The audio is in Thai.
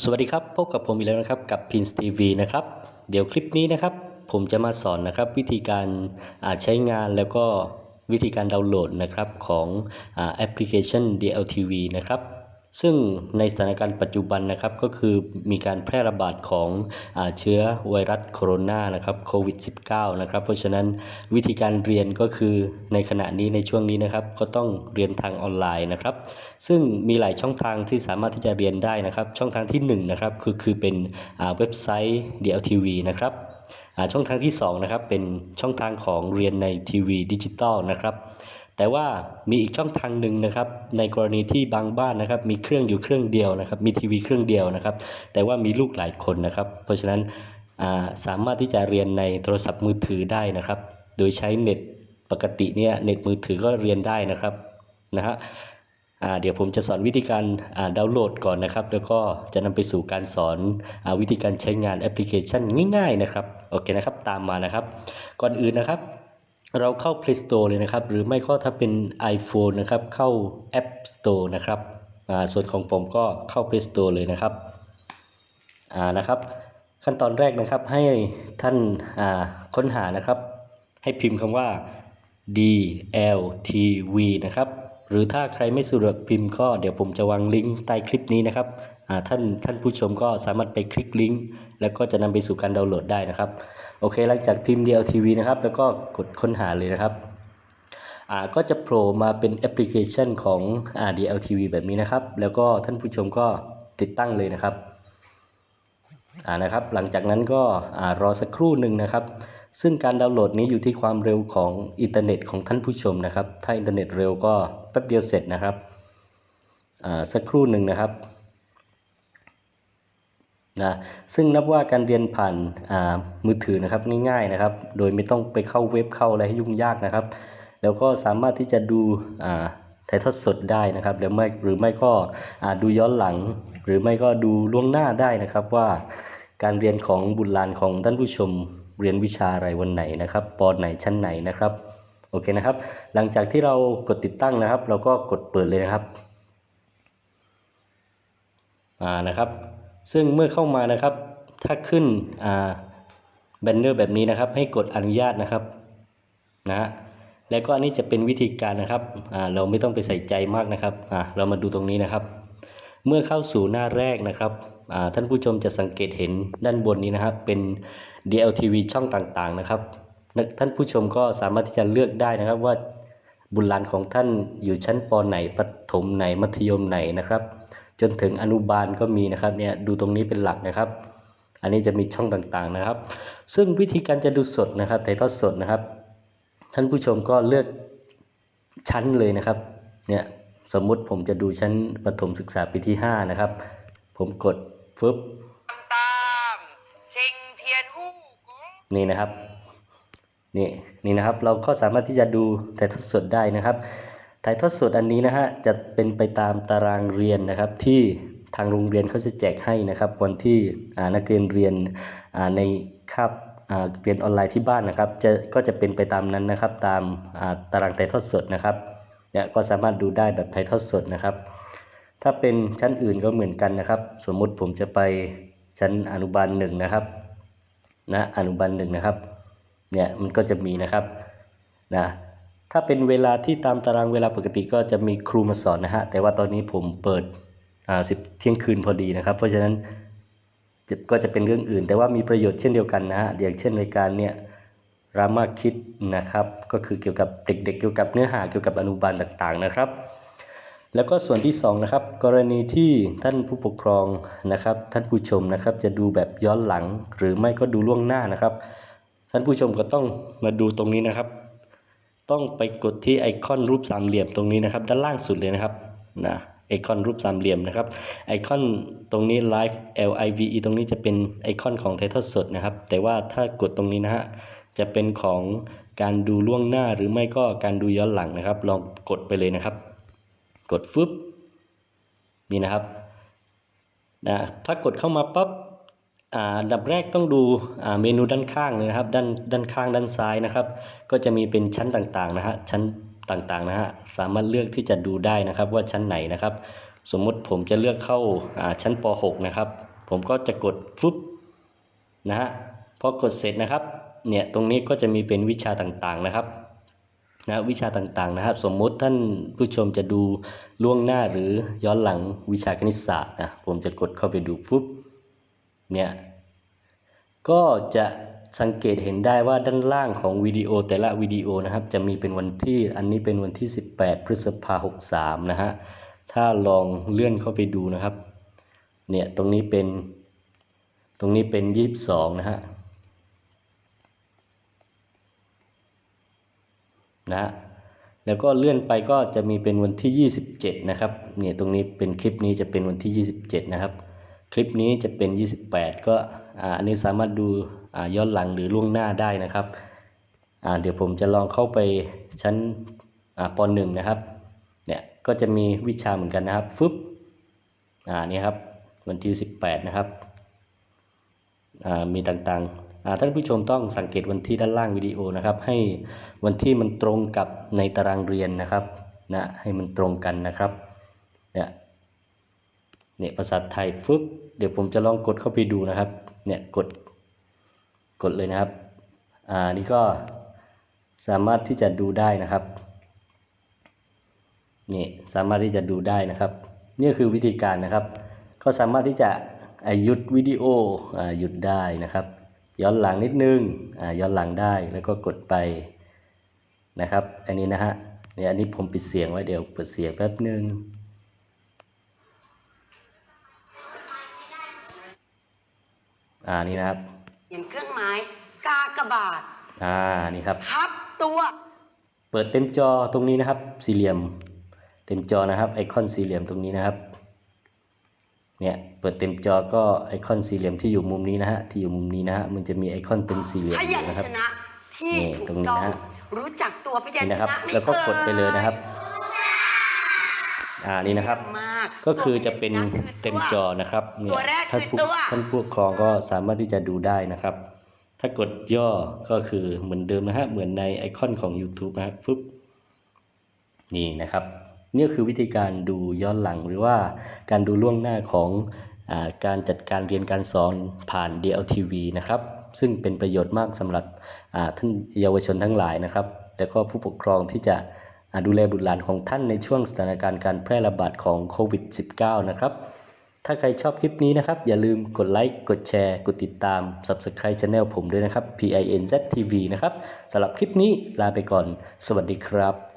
สวัสดีครับ พบกับผมอีกแล้วนะครับกับ Pins TV นะครับ เดี๋ยวคลิปนี้นะครับ ผมจะมาสอนนะครับวิธีการอ่าใช้งานแล้วก็วิธีการดาวน์โหลดนะครับของอ่าแอปพลิเคชัน DLTV นะครับ ซึ่งในสถานการณ์ปัจจุบันนะครับก็คือมีการแพร่ระบาดของอาเชื้อไวรัสโคโรนานะครับโควิด -19 นะครับเพราะฉะนั้นวิธีการเรียนก็คือในขณะนี้ในช่วงนี้นะครับ ก็ต้องเรียนทางออนไลน์นะครับ ซึ่งมีหลายช่องทางที่สามารถที่จะเรียนได้นะครับ ช่องทางที่1นะครับคือคือเป็นอ่าเว็บไซต์ DLTV นะครับอ่าช่องทางที่2นะครับเป็นช่องทางของเรียนในทีวีดิจิตอลนะครับ แต่ว่ามีอีกช่องทางหนึ่งนะครับ ในกรณีที่บางบ้านนะครับ มีเครื่องอยู่เครื่องเดียวนะครับ มีทีวีเครื่องเดียวนะครับ แต่ว่ามีลูกหลายคนนะครับ เพราะฉะนั้นาสามารถที่จะเรียนในโทรศัพท์มือถือได้นะครับ โดยใช้เน็ตปกติเนี่ยเน็ตมือถือก็เรียนได้นะครับนะฮะเดี๋ยวผมจะสอนวิธีการาดาวน์โหลดก่อนนะครับ แล้วก็จะนำไปสู่การสอนอวิธีการใช้งานแอปพลิเคชันง่าย ๆ นะครับ โอเคนะครับ ตามมานะครับ ก่อนอื่นนะครับ เราเข้า Play Store เลยนะครับ หรือไม่ก็ถ้าเป็น iPhone นะครับ เข้า App Store นะครับอ่าส่วนของผมก็เข้า Play Store เลยนะครับอ่านะครับ ขั้นตอนแรกนะครับให้ท่านอ่าค้นหานะครับ ให้พิมพ์คำว่า DLTV นะครับ หรือถ้าใครไม่สะดวกพิมพ์ก็เดี๋ยวผมจะวางลิงก์ใต้คลิปนี้นะครับ ท่านท่านผู้ชมก็สามารถไปคลิกลิงก์แล้วก็จะนำไปสู่การดาวน์โหลดได้นะครับ โอเค หลังจากพิมพ์ DLTV นะครับ แล้วก็กดค้นหาเลยนะครับ่าก็จะโผล่มาเป็นแอปพลิเคชันของ dl tv แบบนี้นะครับ แล้วก็ท่านผู้ชมก็ติดตั้งเลยนะครับอ่านะครับ หลังจากนั้นก็อ่ารอสักครู่หนึ่งนะครับ ซึ่งการดาวน์โหลดนี้อยู่ที่ความเร็วของอินเทอร์เน็ตของท่านผู้ชมนะครับ ถ้าอินเทอร์เน็ตเร็วก็แป๊บเดียวเสร็จนะครับอ่าสักครู่หนึ่งนะครับ นะซึ่งนับว่าการเรียนผ่านมือถือนะครับง่ายๆนะครับ โดยไม่ต้องไปเข้าเว็บเข้าอะไรให้ยุ่งยากนะครับ แล้วก็สามารถที่จะดูถ่ายทอดสดได้นะครับหรือไม่หรือไม่ก็ดูย้อนหลัง หรือไม่ก็ดูล่วงหน้าได้นะครับว่าการเรียนของบุตรหลานของท่านผู้ชมเรียนวิชาอะไรวันไหนนะครับปอไหนชั้นไหนนะครับโอเคนะครับ หลังจากที่เรากดติดตั้งนะครับ เราก็กดเปิดเลยนะครับอ่านะครับ ซึ่งเมื่อเข้ามานะครับ ถ้าขึ้นแบนเนอร์แบบนี้นะครับ ให้กดอนุญาตนะครับนะฮะแล้วก็อันนี้จะเป็นวิธีการนะครับเราไม่ต้องไปใส่ใจมากนะครับเรามาดูตรงนี้นะครับ เมื่อเข้าสู่หน้าแรกนะครับท่านผู้ชมจะสังเกตเห็นด้านบนนี้นะครับ เป็น DLTV ช่องต่างๆนะครับ ท่านผู้ชมก็สามารถที่จะเลือกได้นะครับว่าบุตรหลานของท่านอยู่ชั้นปไหนประถมไหนมัธยมไหนนะครับ จนถึงอนุบาลก็มีนะครับเนี่ยดูตรงนี้เป็นหลักนะครับ อันนี้จะมีช่องต่างๆนะครับ ซึ่งวิธีการจะดูสดนะครับถ่ายทอดสดนะครับ ท่านผู้ชมก็เลือกชั้นเลยนะครับเนี่ยสมมุติผมจะดูชั้นประถมศึกษาปีที่ 5 นะครับ ผมกดฟึบตามเชิงเทียนหู้กูนี่นะครับนี่นี่นะครับเราก็สามารถที่จะดูถ่ายทอดสดได้นะครับ ถ่ายทอดสดอันนี้นะฮะจะเป็นไปตามตารางเรียนนะครับที่ทางโรงเรียนเขาจะแจกให้นะครับ วันที่นักเรียนเรียนในคาบเรียนออนไลน์ที่บ้านนะครับจะก็จะเป็นไปตามนั้นนะครับ ตามาตารางถ่ายทอดสดนะครับเนี่ยก็สามารถดูได้แบบถ่ายทอดสดนะครับ ถ้าเป็นชั้นอื่นก็เหมือนกันนะครับ สมมุติผมจะไปชั้นอนุบาลหนึ่งนะครับนะอนุบาลหนึ่งนะครับเนี่ยมันก็จะมีนะครับนะ ถ้าเป็นเวลาที่ตามตารางเวลาปกติก็จะมีครูมาสอนนะฮะ แต่ว่าตอนนี้ผมเปิดอ่าสิบเที่ยงคืนพอดีนะครับ เพราะฉะนั้นจะก็จะเป็นเรื่องอื่น แต่ว่ามีประโยชน์เช่นเดียวกันนะฮะอย่างเช่นรายการเนี่ยรามาคิดนะครับ ก็คือเกี่ยวกับเด็กๆ เกี่ยวกับเนื้อหาเกี่ยวกับอนุบาลต่างๆนะครับ แล้วก็ส่วนที่2นะครับกรณีที่ท่านผู้ปกครองนะครับ ท่านผู้ชมนะครับ จะดูแบบย้อนหลังหรือไม่ก็ดูล่วงหน้านะครับ ท่านผู้ชมก็ต้องมาดูตรงนี้นะครับ ต้องไปกดที่ไอคอนรูปสามเหลี่ยมตรงนี้นะครับ ด้านล่างสุดเลยนะครับนะไอคอนรูปสามเหลี่ยมนะครับไอคอนตรงนี้ live L I V E ตรงนี้จะเป็นไอคอนของไททอสดนะครับ แต่ว่าถ้ากดตรงนี้นะฮะจะเป็นของการดูล่วงหน้าหรือไม่ก็การดูย้อนหลังนะครับ ลองกดไปเลยนะครับ กดฟึบนี่นะครับนะถ้ากดเข้ามาปั๊บ อ่าอันดับแรกต้องดูอ่าเมนูด้านข้างนะครับด้านด้านข้างด้านซ้ายนะครับ ก็จะมีเป็นชั้นต่างๆนะฮะชั้นต่างๆนะฮะสามารถเลือกที่จะดูได้นะครับว่าชั้นไหนนะครับ สมมติผมจะเลือกเข้าอ่าชั้นป .6 นะครับ ผมก็จะกดฟึบนะฮะพอกดเสร็จนะครับเนี่ยตรงนี้ก็จะมีเป็นวิชาต่างๆนะครับนะวิชาต่างๆนะครับ สมมติท่านผู้ชมจะดูล่วงหน้าหรือย้อนหลังวิชาคณิตศาสตร์นะผมจะกดเข้าไปดูฟึบ เนี่ยก็จะสังเกตเห็นได้ว่าด้านล่างของวิดีโอแต่ละวิดีโอนะครับ จะมีเป็นวันที่อันนี้เป็นวันที่ 18 พฤษภาคม63 นะฮะ ถ้าลองเลื่อนเข้าไปดูนะครับ เนี่ยตรงนี้เป็นตรงนี้เป็น 22 นะฮะนะฮะแล้วก็เลื่อนไปก็จะมีเป็นวันที่ 27 นะครับ เนี่ยตรงนี้เป็นคลิปนี้จะเป็นวันที่ 27 นะครับ คลิปนี้จะเป็น 28 ก็อันนี้สามารถดูย้อนหลังหรือล่วงหน้าได้นะครับเดี๋ยวผมจะลองเข้าไปชั้นป .1 นะครับเนี่ยก็จะมีวิชาเหมือนกันนะครับฟึบอ่านี่ครับวันที่ 18 นะครับมีต่างๆอ่าท่านผู้ชมต้องสังเกตวันที่ด้านล่างวิดีโอนะครับ ให้วันที่มันตรงกับในตารางเรียนนะครับนะให้มันตรงกันนะครับเนี่ย เนี่ยภาษาไทยฟึบเดี๋ยวผมจะลองกดเข้าไปดูนะครับ เนี่ยกดกดเลยนะครับ อ่านี่ก็สามารถที่จะดูได้นะครับนี่สามารถที่จะดูได้นะครับ นี่คือวิธีการนะครับ ก็สามารถที่จะหยุดวิดีโออหยุดได้นะครับ ย้อนหลังนิดนึงย้อนหลังได้แล้วก็กดไปนะครับ อันนี้นะฮะเนี่ยอันนี้ผมปิดเสียงไว้เดี๋ยวเปิดเสียงแป๊บนึง อ่านี่นะครับเขียนเครื่องหมายกากบาท อ่านี่ครับ ทับตัว เปิดเต็มจอตรงนี้นะครับ สี่เหลี่ยม เต็มจอนะครับ ไอคอนสี่เหลี่ยมตรงนี้นะครับ เนี่ยเปิดเต็มจอก็ไอคอนสี่เหลี่ยมที่อยู่มุมนี้นะฮะที่อยู่มุมนี้นะฮะมันจะมีไอคอนเป็นสี่เหลี่ยมพอยัยู่ญนะครับชนะที่นี่ถูตรงกนี้ต้องนะฮะรู้จักตัวพยัญนี่ชนะครับนะไหมแล้วก็กดไปเลยนะครับ อ่อ่านี่นะครับยมากก็คือจะเป็นตัวพยัญชนะคือเต็มจอนะครับเนี่ตัยวแรกท่านคือผู้ตัว ท่านผู้ปกครองก็สามารถที่จะดูได้นะครับ ถ้ากดย่อก็คือเหมือนเดิมนะฮะเหมือนในไอคอนของ YouTube นะครับฟึบนี่นะครับนี่คือวิธีการดูย้อนหลังหรือว่าการดูล่วงหน้าของอาการจัดการเรียนการสอนผ่าน DLTV นะครับ ซึ่งเป็นประโยชน์มากสำหรับอ่าท่านเยาวชนทั้งหลายนะครับ แล้วก็ผู้ปกครองที่จะอ่า ดูแลบุตรหลานของท่านในช่วงสถานการณ์การแพร่ระบาดของโควิด -19 นะครับ ถ้าใครชอบคลิปนี้นะครับ อย่าลืมกดไลค์ กดแชร์ กดติดตาม Subscribe Channel ผมด้วยนะครับ PINZ TV นะครับสำหรับคลิปนี้ลาไปก่อน สวัสดีครับ